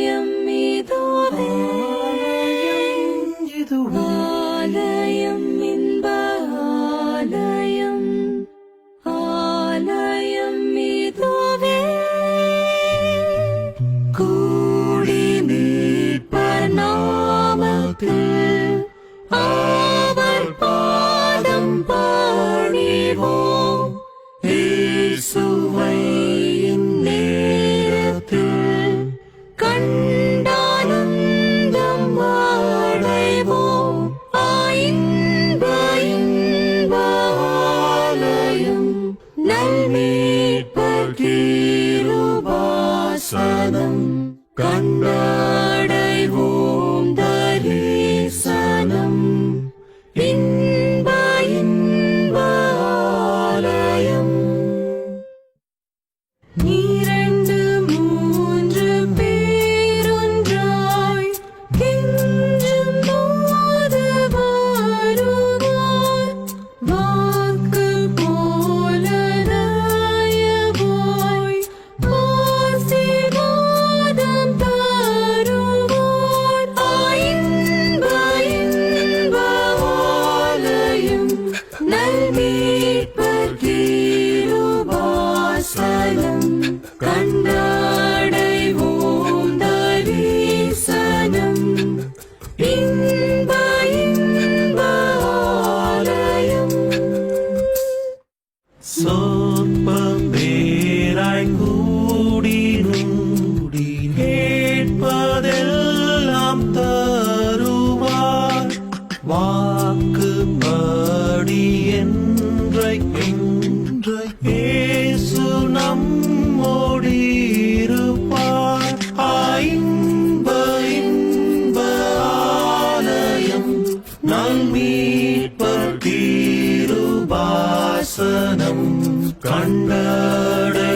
ആലയം ഇതുവേ ആലയം ഇൻപ ആലയം ആലയം ഇതുവേ കൂടി നീ പർണാമത്തിൽ അവർ പാദം പാടിവോ. கீருபாசனம். கண்டடைவோம் தரிசனம் இன்ப இன்ப ஆலயம். இரண்டு நல்மீட்பர் கிருபாசனம் கண்டாடைவோம் தரிசனம் இன்ப இன்ப ஆலயம். சொற்பம் பேராய் கேட்பதெல்லாம் தருவார். இயேசு நம்மோடிருப்பார் ஐன்ப இன்ப ஆலயம் நல்மீட்பர் தீருபாசனம். கண்டடைவோம்